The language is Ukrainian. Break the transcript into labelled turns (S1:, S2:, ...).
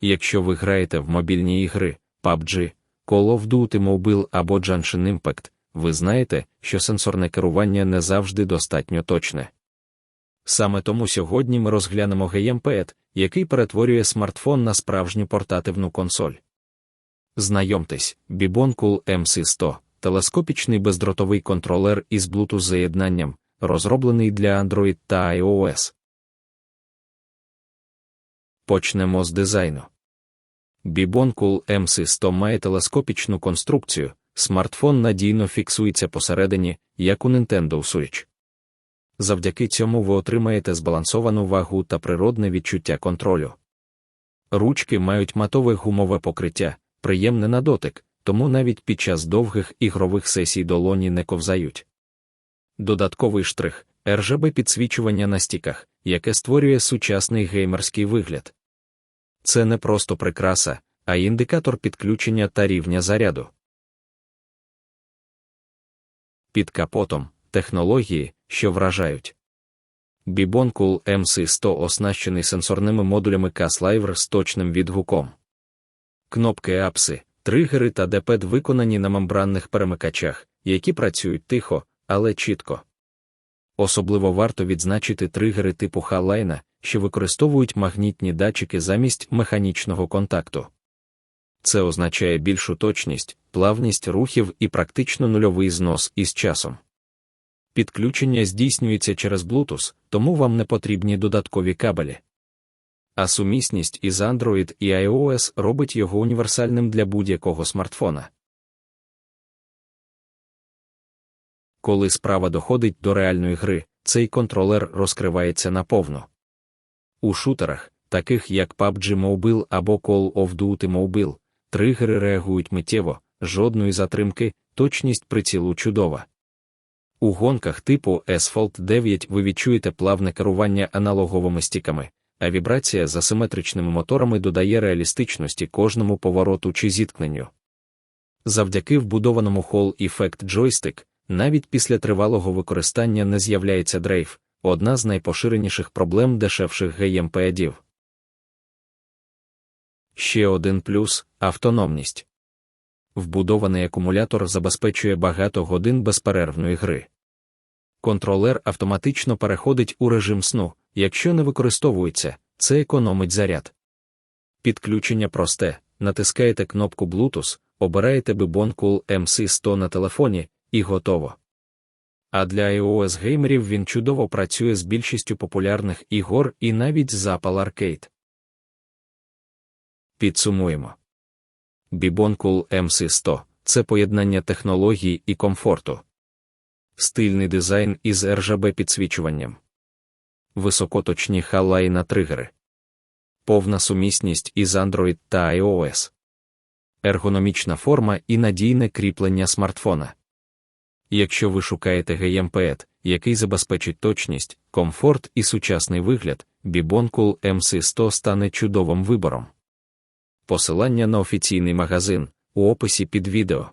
S1: Якщо ви граєте в мобільні ігри PUBG, Call of Duty Mobile або Genshin Impact, ви знаєте, що сенсорне керування не завжди достатньо точне. Саме тому сьогодні ми розглянемо геймпед, який перетворює смартфон на справжню портативну консоль. Знайомтесь, Cool MC100 телескопічний бездротовий контролер із Bluetooth заєднанням, розроблений для Android та iOS. Почнемо з дизайну. Bibon Cool MC100 має телескопічну конструкцію, смартфон надійно фіксується посередині, як у Nintendo Switch. Завдяки цьому ви отримаєте збалансовану вагу та природне відчуття контролю. Ручки мають матове гумове покриття, приємне на дотик, тому навіть під час довгих ігрових сесій долоні не ковзають. Додатковий штрих rgb підсвічування на стіках, яке створює сучасний геймерський вигляд. Це не просто прикраса, а індикатор підключення та рівня заряду. Під капотом технології, що вражають. Bibon Cool MC100 оснащений сенсорними модулями CAS з точним відгуком. Кнопки апси, тригери та депед виконані на мембранних перемикачах, які працюють тихо, але чітко. Особливо варто відзначити тригери типу Халайна, що використовують магнітні датчики замість механічного контакту. Це означає більшу точність, плавність рухів і практично нульовий знос із часом. Підключення здійснюється через Bluetooth, тому вам не потрібні додаткові кабелі. А сумісність із Android і iOS робить його універсальним для будь-якого смартфона. Коли справа доходить до реальної гри, цей контролер розкривається наповну. У шутерах, таких як PUBG Mobile або Call of Duty Mobile, тригери реагують миттєво, жодної затримки, точність прицілу чудова. У гонках типу Asphalt 9 ви відчуєте плавне керування аналоговими стіками, а вібрація з асиметричними моторами додає реалістичності кожному повороту чи зіткненню. Завдяки вбудованому Hall Effect джойстик, навіть після тривалого використання не з'являється дрейф, одна з найпоширеніших проблем дешевших геймпедів. Ще один плюс автономність. Вбудований акумулятор забезпечує багато годин безперервної гри. Контролер автоматично переходить у режим сну, якщо не використовується, це економить заряд. Підключення просте, натискаєте кнопку Bluetooth, обираєте Bibon Cool MC100 на телефоні, і готово. А для iOS геймерів він чудово працює з більшістю популярних ігор і навіть з Apple Arcade. Підсумуємо. Bibon Cool MC100 це поєднання технологій і комфорту, стильний дизайн із rgb підсвічуванням, високоточні халаї на тригери, повна сумісність із Android та iOS, ергономічна форма і надійне кріплення смартфона. Якщо ви шукаєте геймпед, який забезпечить точність, комфорт і сучасний вигляд, Бібонкул Cool MC100 стане чудовим вибором. Посилання на офіційний магазин у описі під відео.